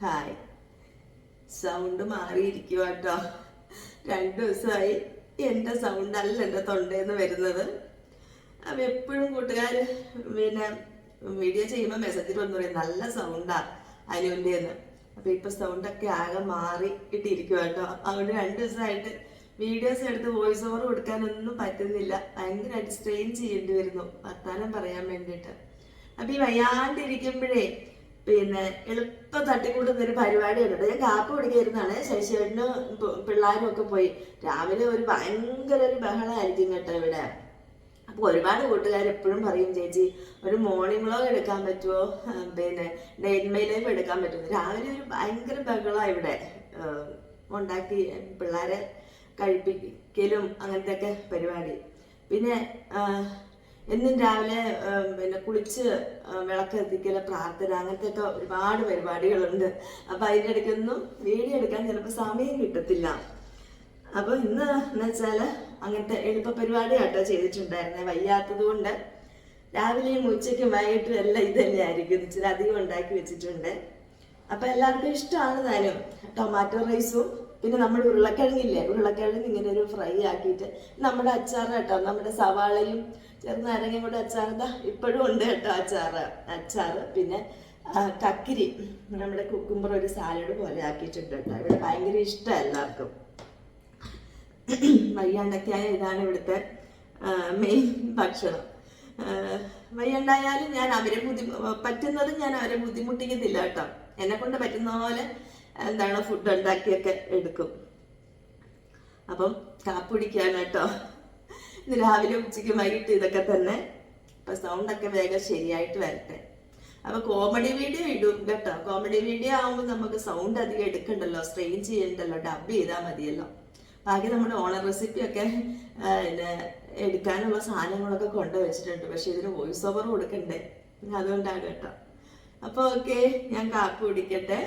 Hi sound മാറിയിരിക്കുക കേട്ടോ രണ്ടു ദിവസമായി എന്റെ സൗണ്ട് അല്ല എന്റെ തൊണ്ടയിൽ വരുന്നത്. അപ്പം എപ്പോഴും കൂട്ടുകാർ പിന്നെ വീഡിയോ ചെയ്യുമ്പോൾ മെസ്സേജിൽ വന്നു പറയും നല്ല സൗണ്ടാ അനുവിന്റെ എന്ന് അപ്പം ഇപ്പം സൗണ്ടൊക്കെ ആകെ മാറി ഇട്ടിരിക്കുക കേട്ടോ അതുകൊണ്ട് രണ്ട് ദിവസമായിട്ട് വീഡിയോസ് എടുത്ത് വോയിസ് ഓവർ കൊടുക്കാനൊന്നും പറ്റുന്നില്ല. ഭയങ്കരമായിട്ട് സ്ട്രെയിൻ ചെയ്യേണ്ടി വരുന്നു. വർത്താനം പറയാൻ വേണ്ടിയിട്ട്. അപ്പം ഈ വയ്യാണ്ടിരിക്കുമ്പോഴേ പിന്നെ എളുപ്പം തട്ടിക്കൂട്ടുന്ന ഒരു പരിപാടിയുണ്ട് ഞാൻ കാപ്പ് കുടിക്കായിരുന്നാണ് ശശിയേട്ടനും പിള്ളേരും ഒക്കെ പോയി. രാവിലെ ഒരു ഭയങ്കര ഒരു ബഹളമായിരിക്കും കേട്ടോ ഇവിടെ. അപ്പൊ ഒരുപാട് കൂട്ടുകാർ എപ്പോഴും പറയും ചേച്ചി ഒരു മോർണിംഗ് വ്ളോഗ് എടുക്കാൻ പറ്റുമോ പിന്നെ ഡെയിൻ ലൈഫ് എടുക്കാൻ പറ്റുമോ രാവിലെ ഒരു ഭയങ്കര ബഹളമാണ് ഇവിടെ. ഉണ്ടാക്കി പിള്ളേരെ കഴിപ്പിക്കലും അങ്ങനത്തെ ഒക്കെ പരിപാടി. പിന്നെ എന്നും രാവിലെ പിന്നെ കുളിച്ച് വിളക്ക് എത്തിക്കൽ പ്രാർത്ഥന അങ്ങനത്തെ ഒക്കെ ഒരുപാട് പരിപാടികളുണ്ട്. അപ്പൊ അതിന്റെ ഇടയ്ക്കൊന്നും വീഡിയോ എടുക്കാൻ ചിലപ്പോൾ സമയം കിട്ടത്തില്ല. അപ്പൊ ഇന്ന് എന്ന് വെച്ചാൽ അങ്ങനത്തെ എളുപ്പ പരിപാടി കേട്ടോ ചെയ്തിട്ടുണ്ടായിരുന്നെ. വയ്യാത്തത് കൊണ്ട് രാവിലെയും ഉച്ചയ്ക്കും വൈകിട്ടും എല്ലാം ഇത് തന്നെയായിരിക്കും. ഇച്ചിരി അധികം ഉണ്ടാക്കി വെച്ചിട്ടുണ്ട്. അപ്പൊ എല്ലാവർക്കും ഇഷ്ടമാണ് താനും ടൊമാറ്റോ റൈസും പിന്നെ നമ്മൾ ഉരുളക്കിഴങ്ങില്ലേ? ഉരുളക്കിഴങ്ങ് ഇങ്ങനെ ഒരു ഫ്രൈ ആക്കിയിട്ട് നമ്മുടെ അച്ചാർ കേട്ടോ നമ്മുടെ സവാളയും ചെറുനാരങ്ങയും കൂടെ അച്ചാർ ഇതാ ഇപ്പോഴും ഉണ്ട് കേട്ടോ അച്ചാർ അച്ചാർ പിന്നെ കക്കിരി. നമ്മുടെ കുക്കുമ്പർ ഒരു സാലഡ് പോലെ ആക്കിയിട്ടുണ്ട് കേട്ടോ. ഇവിടെ ഭയങ്കര ഇഷ്ടമാണ് എല്ലാവർക്കും. വയ്യാണ്ടക്കായ ഇതാണ് ഇവിടുത്തെ മെയിൻ ഭക്ഷണം. വയ്യാണ്ടായാലും ഞാൻ അവരെ ബുദ്ധി പറ്റുന്നതും ഞാൻ അവരെ ബുദ്ധിമുട്ടിക്കുന്നില്ല കേട്ടോ. എന്നെ കൊണ്ട് പറ്റുന്ന പോലെ എന്താണ് ഫുഡ് ഉണ്ടാക്കിയൊക്കെ എടുക്കും. അപ്പം കാപ്പ് കുടിക്കുകയാണ് കേട്ടോ ഇന്ന് രാവിലെ ഉച്ചയ്ക്ക് വൈകിട്ട് ഇതൊക്കെ തന്നെ അപ്പൊ സൗണ്ടൊക്കെ വേഗം ശരിയായിട്ട് വരട്ടെ. അപ്പൊ കോമഡി വീഡിയോ ഇടും കേട്ടോ. കോമഡി വീഡിയോ ആകുമ്പോൾ നമുക്ക് സൗണ്ട് അധികം എടുക്കണ്ടല്ലോ സ്ട്രെയിൻ ചെയ്യണ്ടല്ലോ ഡബ് ചെയ്താൽ മതിയല്ലോ. ബാക്കി നമ്മുടെ ഓണർ റെസിപ്പി ഒക്കെ എടുക്കാനുള്ള സാധനങ്ങളൊക്കെ കൊണ്ടുവച്ചിട്ടുണ്ട് പക്ഷെ ഇതിന് വോയിസ് ഓവർ കൊടുക്കണ്ടേ? അതുകൊണ്ടാണ് കേട്ടോ. അപ്പോൾ ഓക്കെ ഞാൻ കാപ്പ് കുടിക്കട്ടെ.